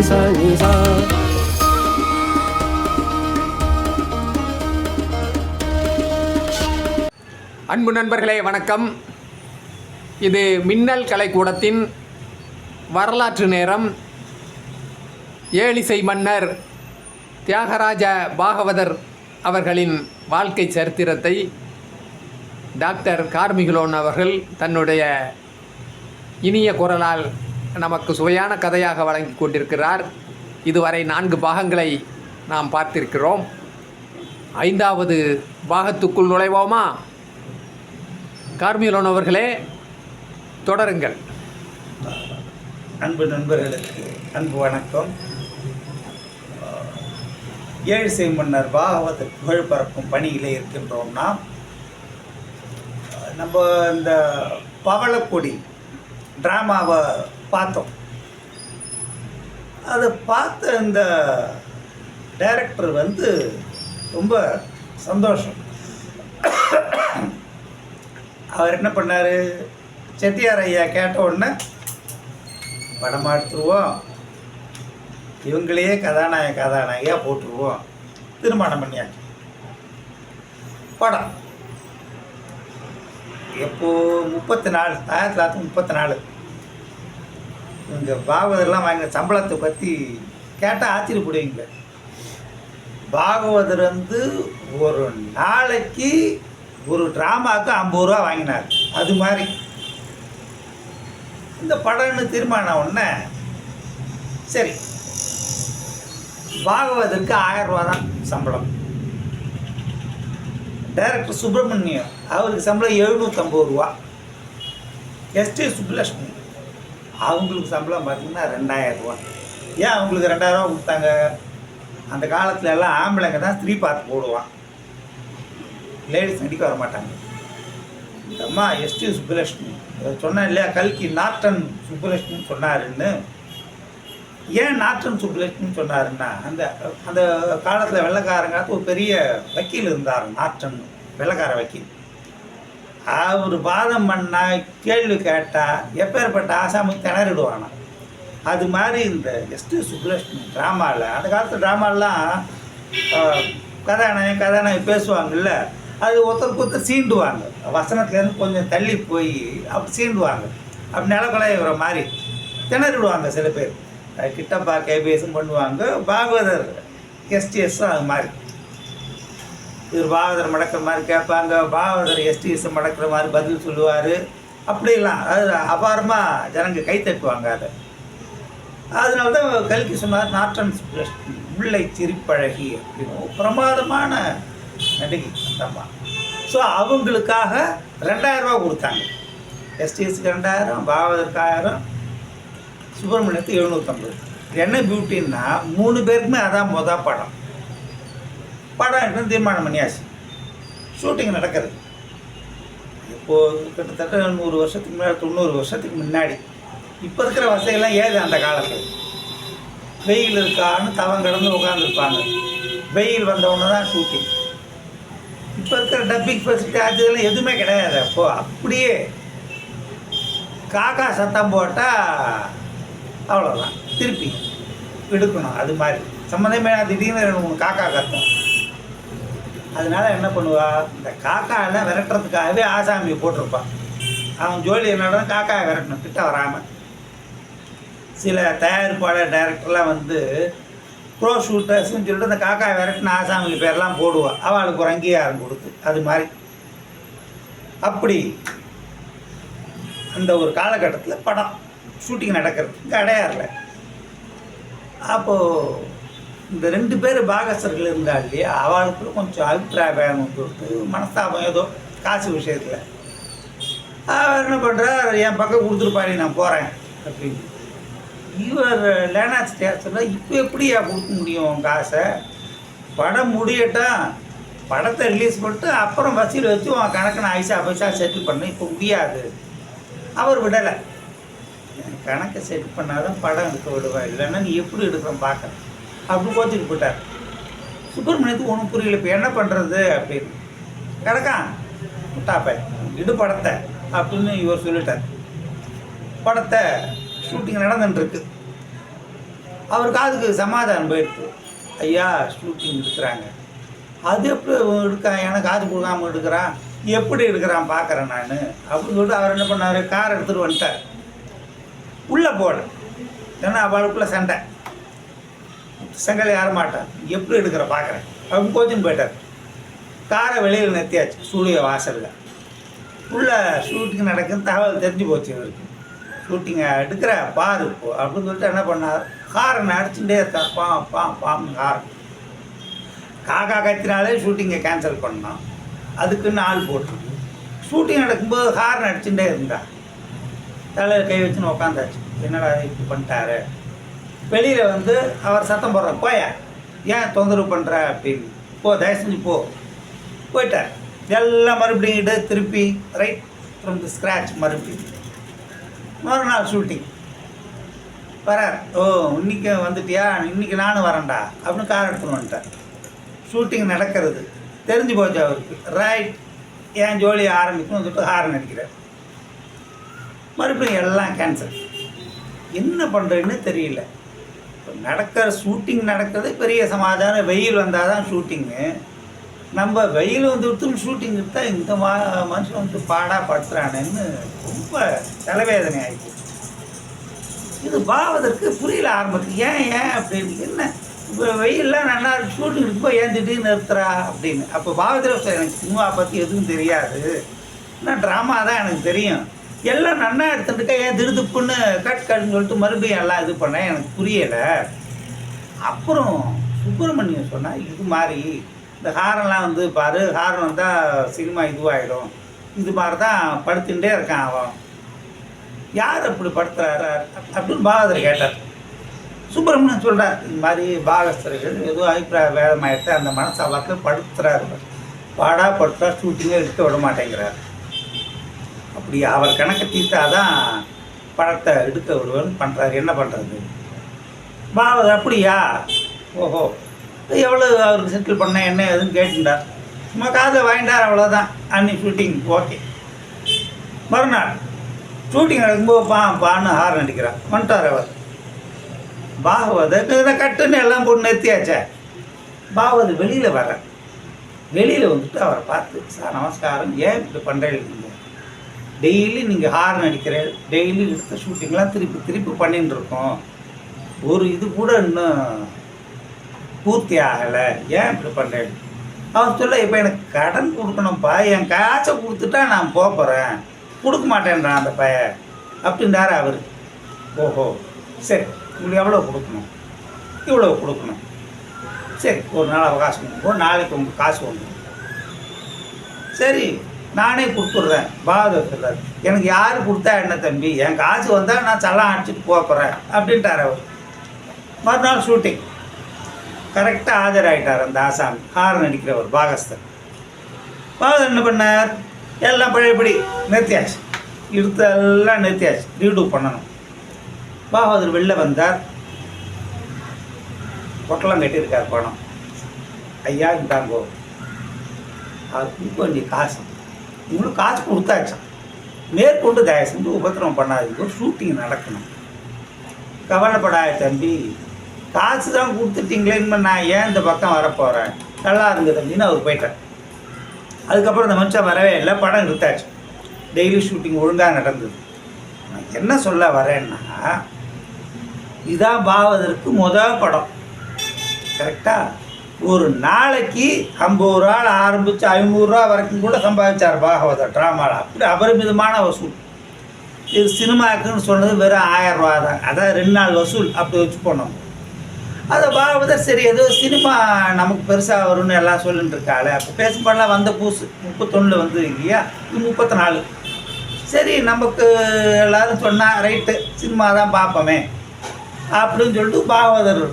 sa ni sa அன்பு நண்பர்களே வணக்கம். இது மின்னல் கலைக்கூடத்தின் வரலாற்று நேரம். ஏழிசை மன்னர் தியாகராஜ பாகவதர் அவர்களின் வாழ்க்கை சரித்திரத்தை டாக்டர் கார்மிகுலோன் அவர்கள் தன்னுடைய இனிய குரலால் நமக்கு சுவையான கதையாக வழங்கி கொண்டிருக்கிறார். இதுவரை நான்கு பாகங்களை நாம் பார்த்திருக்கிறோம். ஐந்தாவது பாகத்துக்குள் நுழைவோமா? கார்மிலோன் அவர்களே தொடருங்கள். அன்பு நண்பர்களுக்கு அன்பு வணக்கம். ஏழிசை மன்னர் பாகவத புகழ் பரப்பும் பணியிலே இருக்கின்றோம்னா நம்ம இந்த பவளக்கொடி ட்ராமாவை பார்த்தோம். அதை பார்த்த இந்த டைரக்டர் வந்து ரொம்ப சந்தோஷம். அவர் என்ன பண்ணார்? செட்டியார் ஐயா கேட்ட உடனே படமாக எடுத்துருவோம். இவங்களையே கதாநாயக கதாநாயகியாக போட்டுருவோம். திருமணம் பண்ணியாச்சு. படம். எப்போது முப்பத்தி நாலு ஆயிரத்தி தொள்ளாயிரத்தி முப்பத்தி நாலு. இந்த பாகவதர்லாம் வாங்கின சம்பளத்தை பற்றி கேட்டால் ஆச்சரியப்படுவீங்க பாகவதர் வந்து ஒரு நாளைக்கு ஒரு ட்ராமாவுக்கு ஐம்பது ரூபா வாங்கினார். அது மாதிரி. இந்த படம்னு தீர்மானம் உடனே சரி. பாகவதற்கு ஆயிரம் ரூபா தான் சம்பளம். டைரக்டர் சுப்பிரமணியம் அவருக்கு சம்பளம் எழுநூற்றம்பது ரூபா. எஸ்டி சுப்புலட்சுமி அவங்களுக்கு சம்பளம் பார்த்தீங்கன்னா ரெண்டாயிரரூவா. ஏன் அவங்களுக்கு ரெண்டாயிரம் ரூபா கொடுத்தாங்க? அந்த காலத்துல எல்லாம் ஆம்பளைங்க தான் ஸ்திரீ பார்த்து போடுவான். லேடிஸ் நடிக்க வர மாட்டாங்க. இந்த அம்மா எஸ்டி சுப்புலட்சுமி. சொன்னேன் இல்லையா? கல்கி நாட்டன் சுப்புலட்சுமி சொன்னாருன்னு. ஏன் நாட்டன் சுப்புலட்சுமி சொன்னாருன்னா அந்த அந்த காலத்தில் வெள்ளைக்காரங்க ஒரு பெரிய வக்கீல் இருந்தார் நாட்டன் வெள்ளக்கார வக்கீல். அவர் வாதம் பண்ணால் கேள்வி கேட்டால் எப்பேற்பட்ட ஆசாமுக்கு திணறிடுவானா? அது மாதிரி இந்த எஸ்டி சுப்புலட்சுமி ட்ராமாவில் அந்த காலத்து ட்ராமாலாம் கதாநாயகன் கதாநாயகம் பேசுவாங்கல்ல அது ஒருத்தருக்கு ஒருத்தர் சீண்டுவாங்க. வசனத்துலேருந்து கொஞ்சம் தள்ளி போய் அப்படி சீண்டுவாங்க. அப்படி நிலக்கொலைகிற மாதிரி திணறிடுவாங்க சில பேர். கிட்டப்பா கைபேசும் பண்ணுவாங்க. பாகவதர் எஸ்டிஎஸும் அது மாதிரி. இவர் பாகவதர் மடக்கிற மாதிரி கேட்பாங்க பாகவதர் எஸ்டிஎஸ் மடக்கிற மாதிரி பதில் சொல்லுவார். அப்படிலாம் அது அபாரமாக ஜனங்க கை தட்டுவாங்க அதை. அதனால தான் கல்கி சொன்னார் நாட்டன் முல்லை சிரிப்பழகி அப்படின்னு. பிரமாதமான நடிகை அந்தம்மா ஸோ அவங்களுக்காக ரெண்டாயிரரூபா கொடுத்தாங்க. எஸ்டிஎஸ்க்கு ரெண்டாயிரம் பாவதற்கு ஆயிரம் சுப்பிரமணியத்துக்கு எழுநூற்றம்பது என்ன பியூட்டின்னா மூணு பேருக்குமே அதான் மொதல் படம். படம் எடுக்கணும் தீர்மானம் பண்ணியாச்சு. ஷூட்டிங் நடக்கிறது. இப்போது கிட்டத்தட்ட நூறு வருஷத்துக்கு முன்னாடி தொண்ணூறு வருஷத்துக்கு முன்னாடி இப்போ இருக்கிற வசதியெல்லாம் ஏது அந்த காலத்தில்? வெயில் இருக்கான்னு தவம் கிடந்து உட்காந்துருப்பாங்க வெயில் வந்தவொன்னே தான் ஷூட்டிங் இப்போ இருக்கிற டப்பிங் ஃபெசிலிட்டி அது இதெல்லாம் எதுவுமே கிடையாது. அப்போது அப்படியே காக்கா சத்தம் போட்டால் அவ்வளோதான் திருப்பி எடுக்கணும் அது மாதிரி. சம்மந்தமே திடீர்னு ரெண்டு மூணு காக்கா கத்தம் அதனால என்ன பண்ணுவா? இந்த காக்காவில் விரட்டுறதுக்காகவே ஆசாமியை போட்டிருப்பான் அவன் ஜோலி என்னடா காக்காயை விரட்டணும் கிட்ட வராமல் சில தயாரிப்பாளர் டைரக்டர்லாம் வந்து ப்ரோ ஷூட்டர்ஸ்ன்னு சொல்லிட்டு அந்த காக்காய் விரட்டின ஆசாமிக்கு பேர்லாம் போடுவாள் அவளுக்கு ஒரு அங்கீகாரம் கொடுத்து அது மாதிரி. அப்படி அந்த ஒரு காலகட்டத்தில் படம் ஷூட்டிங் நடக்கிறதுக்கு அடையாறில். அப்போது இந்த ரெண்டு பேர் பாகஸ்தர்கள் இருந்தா இல்லையா அவளுக்குள்ள கொஞ்சம் அபிப்பிராய பேதம் கொடுத்து மனஸ்தாபம் ஏதோ காசு விஷயத்தில். அவர் என்ன பண்ணுறார் என் பக்கம் கொடுத்துருப்பாரு நான் போகிறேன் அப்படின்னு. இவர் லேனாச் சொன்னால் இப்போ எப்படியா கொடுக்க முடியும் காசை? படம் முடியட்டும் படத்தை ரிலீஸ் பண்ணிட்டு அப்புறம் வசூல் வச்சு உன் கணக்கு ஐசா பைசா செட்டில் பண்ண இப்போ முடியாது. அவர் விடலை. என் கணக்கை செட் பண்ணாதான் படம் எடுக்க விடுவா இல்லைன்னா நீ எப்படி எடுக்கிறோம் பார்க்குறேன் அப்படி கோச்சிட்டு போயிட்டார். சுப்பிரமணியத்துக்கு ஒன்றும் புரியல. இப்போ என்ன பண்ணுறது அப்படின்னு. கிடக்கான் முட்டாப்பை இடு படத்தை அப்படின்னு இவர் சொல்லிட்டார். படத்தை ஷூட்டிங் நடந்துட்டுருக்கு. அவர் காதுக்கு சமாதானம் போயிடுது ஐயா ஷூட்டிங் எடுக்கிறாங்க. அது எப்படி எடுக்கான் எனக்கு காது கொடுக்காம எடுக்கிறான் எப்படி எடுக்கிறான் பார்க்குறேன் நான்? அப்படின்னு சொல்லிட்டு அவர் என்ன பண்ணார்? கார் எடுத்துகிட்டு வந்துட்டார். உள்ளே போட ஏன்னா அவளுக்குள்ளே சண்டை. செங்கல் ஏற மாட்டேன் எப்படி எடுக்கிற பார்க்குறேன். அப்படின்னு கோச்சின்னு போயிட்டார். காரை வெளியில் நிறுத்தியாச்சு சூரிய வாசலில். உள்ள ஷூட்டிங் நடக்குன்னு தகவல் தெரிஞ்சு போச்சு இவருக்கு. ஷூட்டிங்கை எடுக்கிற பாரு அப்படின்னு சொல்லிட்டு என்ன பண்ணார்? காரை அடிச்சுட்டே இருக்கார் பாம் பாம் பாம் கார். காக்கா கத்தினாலே ஷூட்டிங்கை கேன்சல் பண்ணோம் அதுக்குன்னு ஆள் போட்டிருக்கு. ஷூட்டிங் நடக்கும்போது ஹார்ன் அடிச்சுட்டே இருந்தா. தலையில் கை வச்சுன்னு உக்காந்தாச்சு. என்னடா இப்படி பண்ணிட்டாரு? வெளியில் வந்து அவர் சத்தம் போடுற போய ஏன் தொந்தரவு பண்ணுற அப்படின்னு. போ தயவு செஞ்சு போ. போயிட்டார். எல்லாம் மறுபடியும் இடு திருப்பி ரைட் ஃப்ரம் தி ஸ்க்ராட்ச் மறுபடியும். மறுநாள் ஷூட்டிங் வரார். ஓ இன்றைக்கி வந்துட்டியா? இன்னைக்கு நானும் வரேன்டா அப்படின்னு கார் எடுத்துன்னு வந்துட்டேன் ஷூட்டிங் நடக்கிறது. தெரிஞ்சு போச்சு அவருக்கு. ரைட் ஏன் ஜோலி ஆரம்பிக்கணும்னு சொல்லிட்டு ஹாரன் அடிக்கிறார். மறுபடியும் எல்லாம் கேன்சல் என்ன பண்ணுறதுன்னு தெரியல. நடக்கிற ஷூட்டிங் நடக்கிறது பெரிய சமாதானம் வெயில் வந்தால் தான் ஷூட்டிங்கு நம்ம வெயில் வந்து விட்டு ஷூட்டிங் எடுத்தால் இந்த மா மனுஷன் வந்து பாடா படுத்துறானேன்னு ரொம்ப தலைவேதனை ஆகிடுச்சு இது பாவதற்கு புரியல ஆரம்பத்துக்கு. ஏன் ஏன் அப்படின்னு என்ன? இப்போ வெயிலெலாம் நல்லா ஷூட்டிங் இருக்கும்போது ஏன் திடீர்னு நிறுத்துறா அப்படின்னு. அப்போ பாவத்தில் எனக்கு சினிமா பற்றி எதுவும் தெரியாது. நான் ட்ராமா தான் எனக்கு தெரியும். எல்லாம் நன்னா எடுத்துட்டுக்கா ஏன் திருதுப்புன்னு கட் கட்னு சொல்லிட்டு மறுபடியும் எல்லாம் இது பண்ணேன் எனக்கு புரியலை. அப்புறம் சுப்பிரமணியம் சொன்னால் இது மாதிரி இந்த ஹாரன்லாம் வந்து பாரு ஹாரன் வந்தால் சினிமா இதுவாகிடும் இது மாதிரி தான் படுத்துட்டே இருக்கான் அவன். யார் அப்படி படுத்துறாரு? அப்படின்னு பாகதர் கேட்டார். சுப்பிரமணியன் சொல்கிறார் இந்த மாதிரி பாகஸ்தர்கள் ஏதோ அபிப்பிராய வேதமாயிட்டு அந்த மனசை பார்த்து படுத்துறாரு. பாடா படுத்துறா ஷூட்டிங்கே எடுத்து விட மாட்டேங்கிறார். அப்படி அவர் கணக்கை தீர்த்தாதான் படத்தை எடுக்க ஒருவர் பண்ணுறாரு என்ன பண்ணுறது பாவதர் அப்படியா? ஓஹோ. எவ்வளோ அவருக்கு செட்டில் பண்ண என்ன ஏதுன்னு கேட்டுட்டார். சும்மா காதில் வாங்கிட்டார் அவ்வளோதான் அன்னி ஷூட்டிங் ஓகே மறுநாள் ஷூட்டிங் நடக்கும்போது பா பான்னு ஹார்ன் அடிக்கிறார். வந்துட்டார் அவர். பாகவதர் இதை கட்டுன்னு எல்லாம் போட்டு நிறுத்தியாச்சே. பாகவதர் வெளியில் வர வெளியில் வந்துட்டு அவரை பார்த்து சார் நமஸ்காரம். ஏன் இப்படி பண்ணுறீங்க டெய்லி நீங்கள் ஹார்ன் அடிக்கிறேன் டெய்லி எடுத்த ஷூட்டிங்லாம் திருப்பி திருப்பி பண்ணிட்டு இருக்கோம். ஒரு இது கூட இன்னும் பூர்த்தி ஆகலை. ஏன் இப்படி பண்ணுறேன் அவர் சொல்ல இப்போ எனக்கு கடன் கொடுக்கணும்ப்பா. என் காசை கொடுத்துட்டா நான் போக போகிறேன் கொடுக்க மாட்டேன்றான் அந்த பைய அப்படின்றாரு அவர். ஓஹோ. சரி உங்களுக்கு எவ்வளோ கொடுக்கணும்? இவ்வளோ கொடுக்கணும். சரி ஒரு நாள் அவகாசம் ஒரு நாளைக்கு உங்களுக்கு காசு வந்துடும். சரி நானே கொடுத்துட்றேன் பாகவதர் சொல்கிறார் எனக்கு யார் கொடுத்தா என்ன தம்பி? என் காசு வந்தால் நான் சல்லாம் அடிச்சுட்டு போக போகிறேன் அப்படின்ட்டார் அவர். மறுநாள் ஷூட்டிங் கரெக்டாக ஆஜராகிட்டார் அந்த ஆசாமி ஹாரன் அடிக்கிறவர் பாகஸ்தர். பாகவதர் என்ன பண்ணார்? எல்லாம் பழையபடி நிறுத்தியாச்சு. எடுத்தெல்லாம் நிறுத்தியாச்சு. ரீடூ பண்ணணும். பாகவதர் வெளில வந்தார். பொட்டலம் கட்டியிருக்கார் பணம் ஐயா இந்தாங்கோ அது கொடுக்க வேண்டிய காசு. இவங்களும் காசு கொடுத்தாச்சான் மேற்கொண்டு தயவு செஞ்சு உபத்திரவம் பண்ணாதீங்க. ஒரு ஷூட்டிங் நடக்கணும். கவலைப்படாத தம்பி. காசு தான் கொடுத்துட்டீங்களேன்னு நான் ஏன் இந்த பக்கம் வரப்போகிறேன் நல்லா இருங்க தம்பின்னு அவர் போயிட்டார் அதுக்கப்புறம் இந்த மனுஷன் வரவே இல்லை படம் எடுத்தாச்சு. டெய்லி ஷூட்டிங் ஒழுங்காக நடந்தது. நான் என்ன சொல்ல வரேன்னா இதான் பாவதற்கு முதல் படம். கரெக்டாக ஒரு நாளைக்கு ஐம்பது ரூபா ஆரம்பித்து ஐநூறுரூவா வரைக்கும் கூட சம்பாதிச்சார் பாகவதர் ட்ராமாவில் அப்படி அபரிமிதமான வசூல். இது சினிமாக்குன்னு சொன்னது வெறும் ஆயிரம் ரூபா தான். அதான் ரெண்டு நாள் வசூல் அப்படி வச்சு போனோம். அதை பாகவதர் சரி ஏதோ சினிமா நமக்கு பெருசாக வரும்னு எல்லாம் சொல்லிட்டு இருக்காளே. அப்போ பேசும்போதெல்லாம் வந்த பூசு. முப்பத்தொன்னில் வந்து இல்லையா? இது முப்பத்தி நாலு சரி நமக்கு எல்லாரும் சொன்னால் ரைட்டு சினிமா தான் பார்ப்போமே. அப்படின்னு சொல்லிட்டு பாகவதர்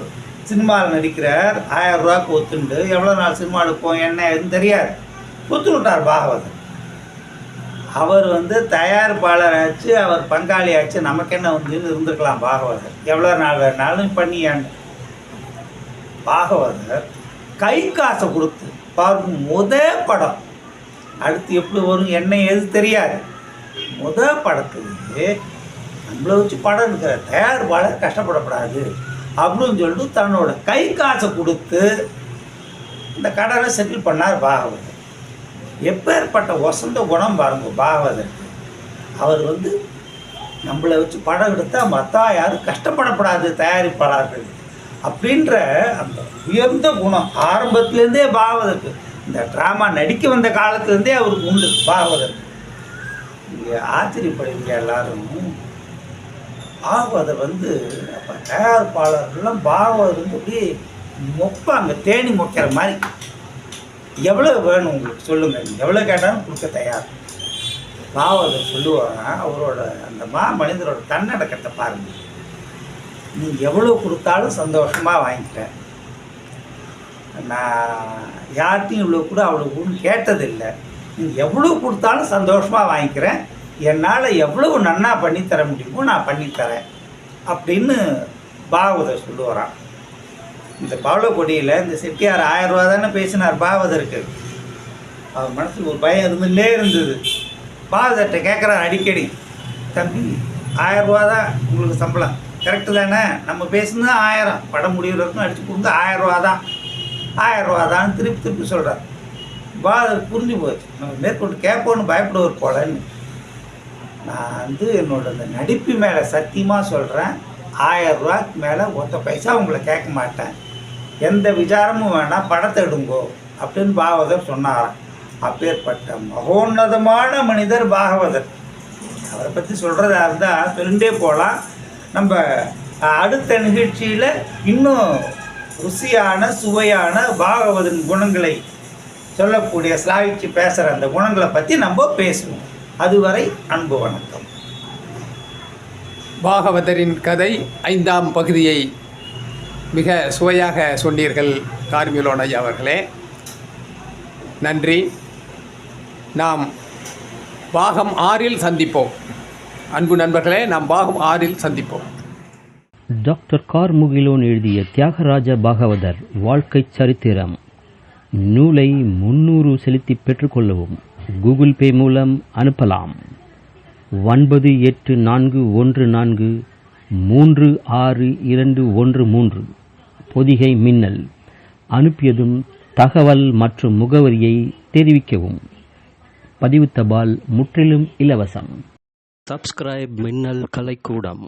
சினிமாவில் நடிக்கிறார். ஆயிரம் ரூபாய்க்கு ஒத்துண்டு. எவ்வளோ நாள் சினிமாவுக்கு எடுப்போம் என்ன எதுவும் தெரியாது. ஒத்து விட்டார் பாகவதன் அவர் வந்து தயாரிப்பாளர் ஆச்சு அவர் பங்காளி ஆச்சு நமக்கு என்ன வந்துன்னு இருந்திருக்கலாம் பாகவதர். எவ்வளோ நாள் வேணாலும் பண்ணியான்னு பாகவதர் கை காசை கொடுத்து பார்க்கும் முத படம். அடுத்து எப்படி வரும் என்ன எது தெரியாது. முத படத்துக்கு நம்மளை வச்சு படம் எடுக்கிற தயாரிப்பாளர் கஷ்டப்படக்கூடாது அப்படின்னு சொல்லிட்டு தன்னோட கை காசை கொடுத்து இந்த கடனை செட்டில் பண்ணார் பாகவதர். எப்பேற்பட்ட வசந்த குணம் பாருங்க பாகவதருக்கு. அவர் வந்து நம்மளை வச்சு படம் எடுத்தால் மற்றா யாரும் கஷ்டப்படப்படாது தயாரிப்பாளர்கள் அப்படின்ற அந்த உயர்ந்த குணம் ஆரம்பத்துலேருந்தே பாகவதற்கு இந்த ட்ராமா நடிக்க வந்த காலத்துலேருந்தே அவருக்கு உண்டு பாகவதற்கு இங்கே ஆச்சரியப்படுவீங்க எல்லாரும். பாகவதர் வந்து அப்போ தயாரிப்பாளர்கள்லாம் பாகவதர் வந்து அப்படியே மொப்பாங்க தேனி மொக்கிற மாதிரி. எவ்வளோ வேணும் உங்களுக்கு சொல்லுங்கள் எவ்வளோ கேட்டாலும் கொடுக்க தயார். பாவதர் சொல்லுவாங்க அவரோட அந்த மா மனிதரோட தன்னடக்கத்தை பாருங்கள் நீ எவ்வளோ கொடுத்தாலும் சந்தோஷமாக வாங்கிக்கிறேன் நான் யார்கிட்டையும் இவ்வளோ கூட அவ்வளோ கூட கேட்டதில்லை. நீ எவ்வளோ கொடுத்தாலும் சந்தோஷமாக வாங்கிக்கிறேன். என்னால் எவ்வளவு நன்னா பண்ணித்தர முடியுமோ நான் பண்ணித்தரேன் அப்படின்னு பாகவதர் சொல்லுவாராம். இந்த பவளக்கொடியில் இந்த செட்டியார் ஆயிரம் ரூபா தானே பேசினார் பாகவதருக்கு. அவர் மனசுக்கு ஒரு பயம் இருந்துகிட்டே இருந்தது. பாகவதர்கிட்ட கேட்குறார் அடிக்கடி தம்பி ஆயிரம் ரூபா தான் உங்களுக்கு சம்பளம். கரெக்டு தானே? நம்ம பேசுனது ஆயிரம். படம் முடிகிற வரைக்கும் அடித்து கொடுத்து ஆயிரம் ரூபா தான். ஆயிரம் ரூபா தான். திருப்பி திருப்பி சொல்கிறார் பாகவதர் புரிஞ்சு போச்சு. நம்ம மேற்கொண்டு கேட்போன்னு பயப்படுவார் போலன்னு. நான் வந்து என்னோட அந்த நடிப்பு மேலே சத்தியமாக சொல்கிறேன் ஆயிரம் ரூபாய்க்கு மேலே ஒத்த பைசா உங்களை கேட்க மாட்டேன். எந்த விசாரமும் வேணாம் படத்தை எடுங்கோ அப்படின்னு பாகவதர் சொன்னாராம். அப்பேற்பட்ட மகோன்னதமான மனிதர் பாகவதர். அவரை பற்றி சொல்கிறதா இருந்தால் சொல்லிட்டே போகலாம் நம்ம அடுத்த நிகழ்ச்சியில் இன்னும் ருசியான சுவையான பாகவதன் குணங்களை சொல்லக்கூடிய ஸ்லாவிச்சு பேசுகிற அந்த குணங்களை பற்றி நம்ம பேசுவோம். அதுவரை அன்பு வணக்கம். பாகவதரின் கதை ஐந்தாம் பகுதியை மிக சுவையாக சொன்னீர்கள் கார்மிலோன் ஐயா அவர்களே. நன்றி. நாம் பாகம் ஆறில் சந்திப்போம். அன்பு நண்பர்களே நாம் பாகம் ஆறில் சந்திப்போம். டாக்டர் கார்முகிலோன் எழுதிய தியாகராஜ பாகவதர் வாழ்க்கை சரித்திரம். நூலை முன்னூறு செலுத்தி பெற்றுக்கொள்ளவும் கூகுள் பே மூலம் அனுப்பலாம். ஒன்பது எட்டு நான்கு ஒன்று நான்கு மூன்று ஆறு இரண்டு ஒன்று மூன்று. பொதிகை மின்னல். அனுப்பியதும் தகவல் மற்றும் முகவரியை தெரிவிக்கவும். பதிவு தபால் முற்றிலும் இலவசம். சப்ஸ்கிரைப் மின்னல் கலைக்கூடம்.